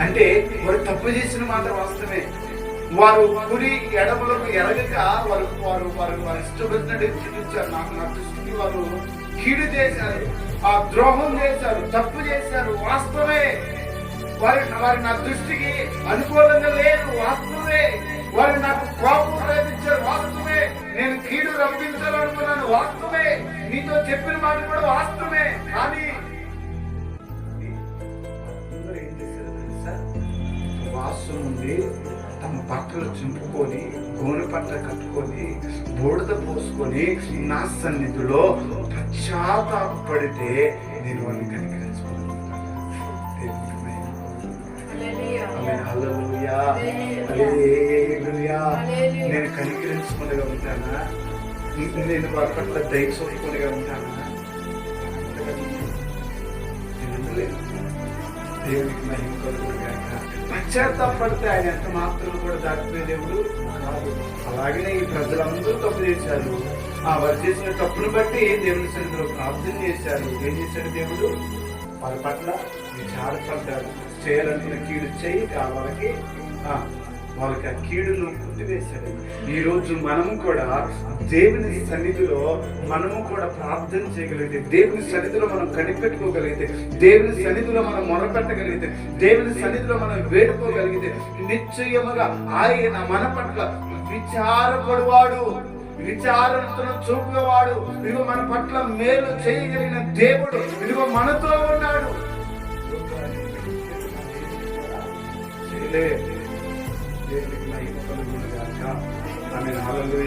అంటే వారు తప్పు చేసిన మాత్రం వాస్తవమే. వారు కుడి ఎడమలకు ఎరగక వారు వారు వారు వారు ఇష్టపడినట్టు చూపించారు. నాకు నా దృష్టికి వారు కీడు చేశారు. ఆ ద్రోహం చేశారు. తప్పు చేశారు. వాస్తవమే. వారి వారి నా దృష్టికి అనుకూలంగా లేదు. వాస్తవమే. వారు నాకు కోపం రేపించారు వాస్తవమే. నేను కీడు రప్పించాలనుకున్నాను. వాస్తవమే. నీతో చెప్పిన మాట కూడా వాస్తవమే. కానీ ఉండి తమ బట్టలు చింపుకొని గోనె పట్ట కట్టుకొని బూడిద పోసుకొని నా సన్నిధిలో పశ్చాత్తాపడితే నేను వాళ్ళని కనికరించుకున్నాను. నేను కనికరించుకునేగా ఉంటానా? నేను వారి పట్ల దయ చూపుకునేగా ఉంటానా? దేవునికి మహిమ కలుగును పశ్చాత్తాపడితే ఆయన ఎంత మాత్రం కూడా దాటిపోయే దేవుడు కాదు. అలాగనే ఈ ప్రజలందరూ తప్పు చేశారు. ఆ వారు చేసిన తప్పును బట్టి దేవుని సన్నిధిలో ప్రార్థన చేశారు. ఏం చేశాడు దేవుడు? వారి పట్ల విచారపడ్డాడు. చేయాలనుకున్న కీడు చేయి కావాలకి వాళ్ళకి ఆ కీడును కొట్టివేశాడు. ఈ రోజు మనము కూడా దేవుని సన్నిధిలో మనము కూడా ప్రార్థన చేయగలిగితే దేవుని సన్నిధిలో మనం కనిపెట్టుకోగలిగితే దేవుని సన్నిధిలో మనం మొరపెట్టగలిగితే దేవుని సన్నిధిలో మనం వేడుకోగలిగితే నిశ్చయముగా ఆయన మన పట్ల విచారపడువాడు. విచారణతో చూపేవాడు. ఇదిగో మన పట్ల మేలు చేయగలిగిన దేవుడు ఇదిగో మనతో ఉన్నాడు. చేయలే దేవునికి మహిమ కలుగును గాక. ఆమేన్. హల్లెలూయా